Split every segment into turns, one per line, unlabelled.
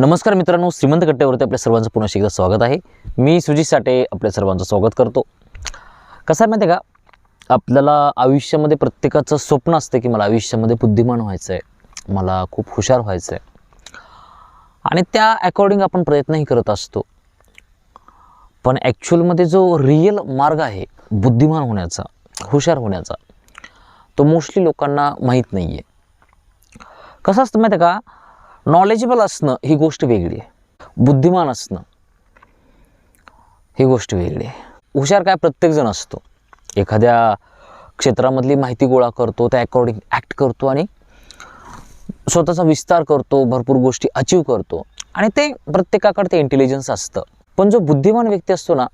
नमस्कार मित्रांनो श्रीमंत कट्ट्यावरती आपल्या सर्वांचं पुन्हा एकदा स्वागत आहे. मी सुजित साठे आपल्या सर्वांचं स्वागत करतो. कसं आहे माहिती आहे का? आपल्याला आयुष्यामध्ये प्रत्येकाचं स्वप्न असतं की मला आयुष्यामध्ये बुद्धिमान व्हायचं आहे मला खूप हुशार व्हायचं आहे आणि त्या अकॉर्डिंग आपण प्रयत्नही करत असतो. पण ॲक्च्युअलमध्ये जो रिअल मार्ग आहे बुद्धिमान होण्याचा हुशार होण्याचा तो मोस्टली लोकांना माहीत नाही आहे कसं असतं माहिती आहे का? नॉलेजेबल असणं ही गोष्ट वेगळी आहे. बुद्धिमान असणं ही गोष्ट वेगळी आहे. हुशार काय प्रत्येकजण असतो. एखाद्या क्षेत्रामधली माहिती गोळा करतो त्या अकॉर्डिंग ॲक्ट करतो आणि स्वतःचा विस्तार करतो भरपूर गोष्टी अचीव करतो. आणि ते प्रत्येकाकडे ते इंटेलिजन्स असतं. पण जो बुद्धिमान व्यक्ती असतो ना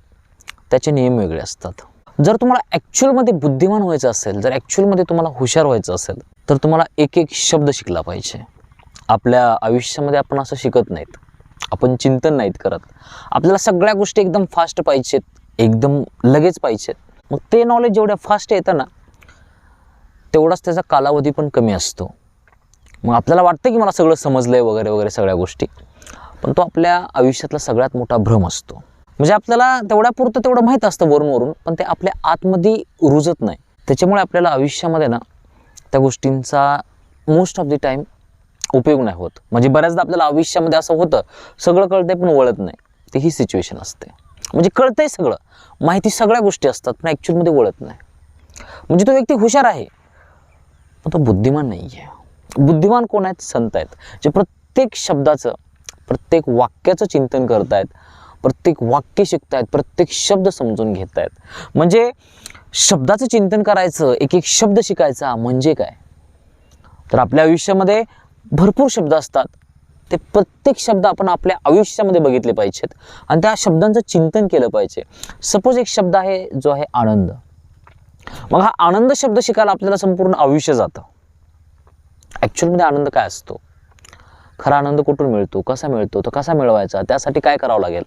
त्याचे नियम वेगळे असतात. जर तुम्हाला ॲक्च्युअलमध्ये बुद्धिमान व्हायचं असेल जर ॲक्च्युअलमध्ये तुम्हाला हुशार व्हायचं असेल तर तुम्हाला एक एक शब्द शिकला पाहिजे. आपल्या आयुष्यामध्ये आपण असं शिकत नाहीत. आपण चिंतन नाहीत करत. आपल्याला सगळ्या गोष्टी एकदम फास्ट पाहिजेत. एकदम लगेच पाहिजेत. मग ते नॉलेज जेवढ्या फास्ट येतं ना तेवढाच त्याचा कालावधी पण कमी असतो. मग आपल्याला वाटतं की मला सगळं समजलं आहे वगैरे वगैरे सगळ्या गोष्टी. पण तो आपल्या आयुष्यातला सगळ्यात मोठा भ्रम असतो. म्हणजे आपल्याला तेवढ्यापुरतं तेवढं माहीत असतं वरून वरून पण ते आपल्या आतमध्ये रुजत नाही. त्याच्यामुळे आपल्याला आयुष्यामध्ये ना त्या गोष्टींचा मोस्ट ऑफ द टाईम उपयोग नाही होत. म्हणजे बऱ्याचदा आपल्याला आयुष्यामध्ये असं होतं सगळं कळतंय पण वळत नाही. ते ही सिच्युएशन असते. म्हणजे कळतंय सगळं. माहिती सगळ्या गोष्टी असतात पण ॲक्च्युअलमध्ये वळत नाही. म्हणजे तो व्यक्ती हुशार आहे पण तो बुद्धिमान नाही आहे बुद्धिमान कोण आहेत? संत आहेत. जे प्रत्येक शब्दाचं प्रत्येक वाक्याचं चिंतन करतायत प्रत्येक वाक्य शिकतायत प्रत्येक शब्द समजून घेत आहेत म्हणजे शब्दाचं चिंतन करायचं एक एक शब्द शिकायचा म्हणजे काय? तर आपल्या आयुष्यामध्ये भरपूर शब्द असतात. ते प्रत्येक शब्द आपण आपल्या आयुष्यामध्ये बघितले पाहिजेत. आणि त्या शब्दांचं चिंतन केलं पाहिजे. सपोज एक शब्द आहे जो आहे आनंद. मग हा आनंद शब्द शिकायला आपल्याला संपूर्ण आयुष्य जातं. ॲक्च्युअलमध्ये आनंद काय असतो? खरा आनंद कुठून मिळतो? कसा मिळतो? तो कसा मिळवायचा? त्यासाठी काय करावं लागेल?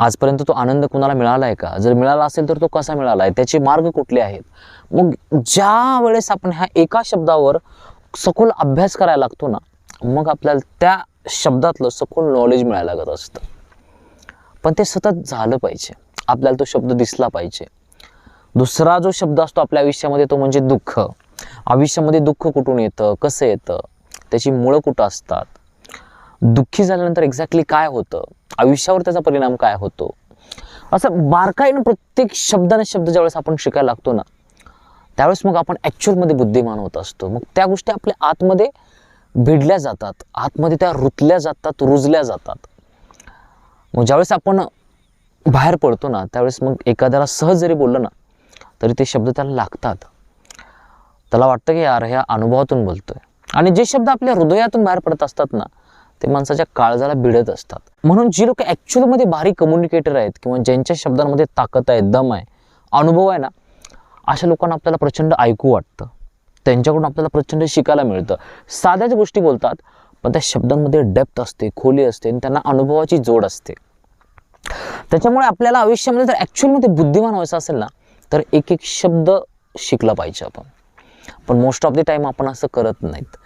आजपर्यंत तो आनंद कुणाला मिळाला आहे का? जर मिळाला असेल तर तो कसा मिळाला आहे? त्याचे मार्ग कुठले आहेत? मग ज्या वेळेस आपण ह्या एका शब्दावर सखोल अभ्यास करायला लागतो ना मग आपल्याला त्या शब्दातलं सखोल नॉलेज मिळायला लागत असतं. पण ते सतत झालं पाहिजे. आपल्याला तो शब्द दिसला पाहिजे. दुसरा जो शब्द असतो आपल्या आयुष्यामध्ये तो म्हणजे दुःख. आयुष्यामध्ये दुःख कुठून येतं? कसं येतं? त्याची मुळं कुठं असतात? दुःखी झाल्यानंतर एक्झॅक्टली काय होतं? आयुष्यावर त्याचा परिणाम काय होतो? असं बारकाईनं प्रत्येक शब्दाने शब्द ज्यावेळेस आपण शिकायला लागतो ना त्यावेळेस मग आपण ॲक्च्युअलमध्ये बुद्धिमान होत असतो. मग त्या गोष्टी आपल्या आतमध्ये भिडल्या जातात. आतमध्ये त्या रुतल्या जातात रुजल्या जातात. मग ज्यावेळेस आपण बाहेर पडतो ना त्यावेळेस मग एखाद्याला सहज जरी बोललं ना तरी ते शब्द त्याला लागतात. त्याला वाटतं की यार ह्या अनुभवातून बोलतोय. आणि जे शब्द आपल्या हृदयातून बाहेर पडत असतात ना ते माणसाच्या काळजाला भिडत असतात. म्हणून जी लोक ॲक्च्युअलमध्ये भारी कम्युनिकेटर आहेत किंवा ज्यांच्या शब्दांमध्ये ताकद आहे दम आहे अनुभव आहे ना अशा लोकांना आपल्याला प्रचंड ऐकू वाटतं. त्यांच्याकडून आपल्याला प्रचंड शिकायला मिळतं. साध्याच गोष्टी बोलतात पण त्या शब्दांमध्ये डेप्थ असते खोली असते आणि त्यांना अनुभवाची जोड असते. त्याच्यामुळे आपल्याला आयुष्यामध्ये जर ॲक्च्युअलमध्ये बुद्धिमान व्हायचं असेल ना तर एक एक शब्द शिकला पाहिजे आपण. पण मोस्ट ऑफ द टाईम आपण असं करत नाहीत.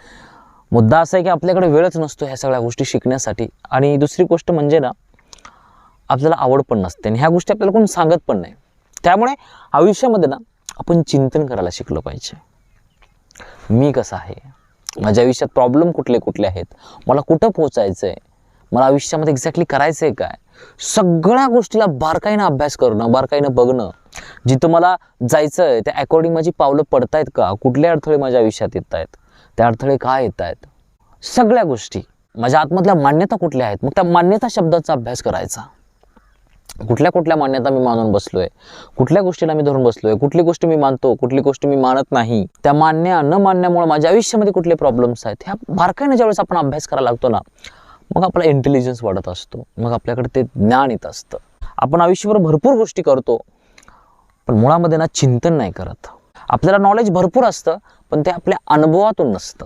मुद्दा असा आहे की आपल्याकडे वेळच नसतो ह्या सगळ्या गोष्टी शिकण्यासाठी. आणि दुसरी गोष्ट म्हणजे ना आपल्याला आवड पण नसते आणि ह्या गोष्टी आपल्याला कोण सांगत पण नाही. त्यामुळे आयुष्यामध्ये ना आपण चिंतन करायला शिकलं पाहिजे. मी कसं आहे? माझ्या आयुष्यात प्रॉब्लेम कुठले कुठले आहेत? मला कुठं पोचायचं आहे मला आयुष्यामध्ये एक्झॅक्टली करायचं आहे काय? सगळ्या गोष्टीला बारकाईनं अभ्यास करणं बारकाईनं बघणं जिथं मला जायचं आहे त्या अकॉर्डिंग माझी पावलं पडतायत का? कुठले अडथळे माझ्या आयुष्यात येत आहेत ते अडथळे काय येत आहेत? सगळ्या गोष्टी. माझ्या आतमधल्या मान्यता कुठल्या आहेत? मग त्या मान्यता शब्दाचा अभ्यास करायचा. कुठल्या कुठल्या मान्यता मी मानून बसलोय? कुठल्या गोष्टीला मी धरून बसलोय? कुठली गोष्ट मी मानतो? कुठली गोष्ट मी मानत नाही? त्या मान्य न मानण्यामुळे माझ्या आयुष्यामध्ये कुठले प्रॉब्लेम्स आहेत? ह्या बारकाईने ज्यावेळेस आपण अभ्यास करायला लागतो ना मग आपला इंटेलिजन्स वाढत असतो. मग आपल्याकडे ते ज्ञान येत असतं. आपण आयुष्यभर भरपूर गोष्टी करतो पण मुळामध्ये ना चिंतन नाही करत. आपल्याला नॉलेज भरपूर असतं पण ते आपल्या अनुभवातून नसतं.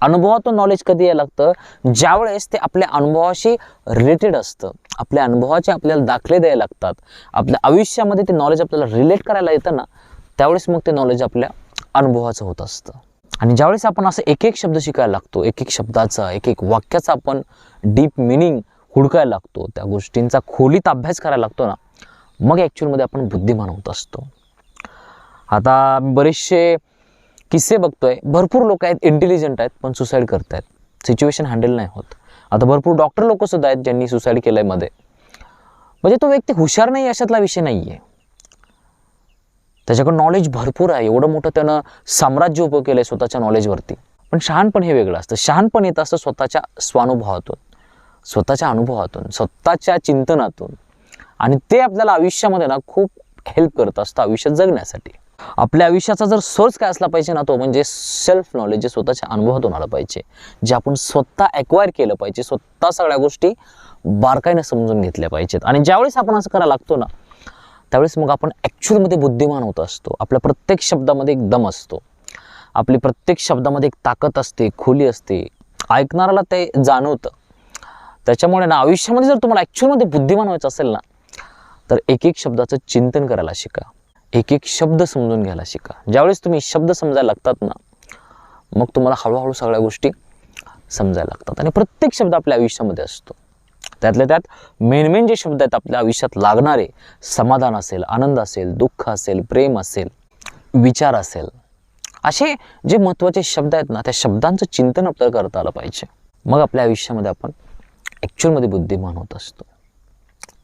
अनुभवातून नॉलेज कधी यायला लागतं? ज्यावेळेस ते आपल्या अनुभवाशी रिलेटेड असतं. आपल्या अनुभवाचे आपल्याला दाखले द्यायला लागतात. आपल्या आयुष्यामध्ये ते नॉलेज आपल्याला रिलेट करायला येतं ना त्यावेळेस मग ते नॉलेज आपल्या अनुभवाचं होत असतं. आणि ज्यावेळेस आपण असं एक एक शब्द शिकायला लागतो एक एक शब्दाचा एक एक वाक्याचा आपण डीप मिनिंग हुडकायला लागतो त्या गोष्टींचा खोलीत अभ्यास करायला लागतो ना मग ॲक्च्युअलमध्ये आपण बुद्धिमान होत असतो. आता बरेचसे किस्से बघतोय. भरपूर लोक आहेत इंटेलिजंट आहेत पण सुसाईड करत आहेत सिच्युएशन हँडल नाही होत. आता भरपूर डॉक्टर लोक सुद्धा आहेत ज्यांनी सुसाईड केलं आहे मध्ये. म्हणजे तो व्यक्ती हुशार नाही अशातला विषय नाही आहे त्याच्याकडे नॉलेज भरपूर आहे. एवढं मोठं त्यानं साम्राज्य उभं केलं आहे स्वतःच्या नॉलेजवरती पण शहाणपण हे वेगळं असतं. शहाणपण येत असतं स्वतःच्या स्वानुभवातून. स्वतःच्या अनुभवातून. स्वतःच्या चिंतनातून. आणि ते आपल्याला आयुष्यामध्ये ना खूप हेल्प करत असतं आयुष्यात जगण्यासाठी. आपल्या आयुष्याचा जर सोर्स काय असला पाहिजे ना तो म्हणजे सेल्फ नॉलेज जे स्वतःच्या अनुभवातून आलं पाहिजे. जे आपण स्वतः ॲक्वायर केलं पाहिजे स्वतः सगळ्या गोष्टी बारकाईनं समजून घेतल्या पाहिजेत. आणि ज्यावेळेस आपण असं करायला लागतो ना त्यावेळेस मग आपण ॲक्च्युअलमध्ये बुद्धिमान होत असतो. आपल्या प्रत्येक शब्दामध्ये एक दम असतो. आपली प्रत्येक शब्दामध्ये एक ताकद असते खोली असते. ऐकणाऱ्याला ते जाणवतं. त्याच्यामुळे ना आयुष्यामध्ये जर तुम्हाला ॲक्च्युअलमध्ये बुद्धिमान व्हायचं असेल ना तर एक एक शब्दाचं चिंतन करायला शिका. एक एक शब्द समजून घ्यायला शिका. ज्यावेळेस तुम्ही शब्द समजायला लागतात ना मग तुम्हाला हळूहळू सगळ्या गोष्टी समजायला लागतात. आणि प्रत्येक शब्द आपल्या आयुष्यामध्ये असतो. त्यातल्या त्यात मेन मेन जे शब्द आहेत आपल्या आयुष्यात लागणारे समाधान असेल आनंद असेल दुःख असेल प्रेम असेल विचार असेल असे जे महत्त्वाचे शब्द आहेत ना त्या शब्दांचं चिंतन आपल्याला करता आलं पाहिजे. मग आपल्या आयुष्यामध्ये आपण ॲक्च्युअलमध्ये बुद्धिमान होत असतो.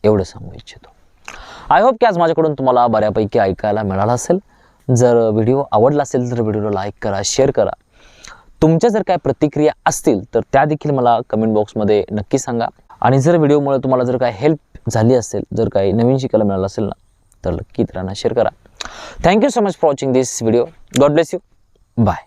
एवढं सांगू इच्छितो. आय होप की आज माझ्याकडून तुम्हाला बऱ्यापैकी ऐकायला मिळाला असेल. जर व्हिडिओ आवडला असेल तर व्हिडिओला लाईक करा शेअर करा. तुमच्या जर काय प्रतिक्रिया असतील तर त्या देखील मला कमेंट बॉक्समध्ये नक्की सांगा. आणि जर व्हिडिओमुळे तुम्हाला जर काय हेल्प झाली असेल जर काही नवीन शिकायला मिळालं असेल ना तर नक्की इतरांना शेअर करा. Thank you so much for watching this video God bless you bye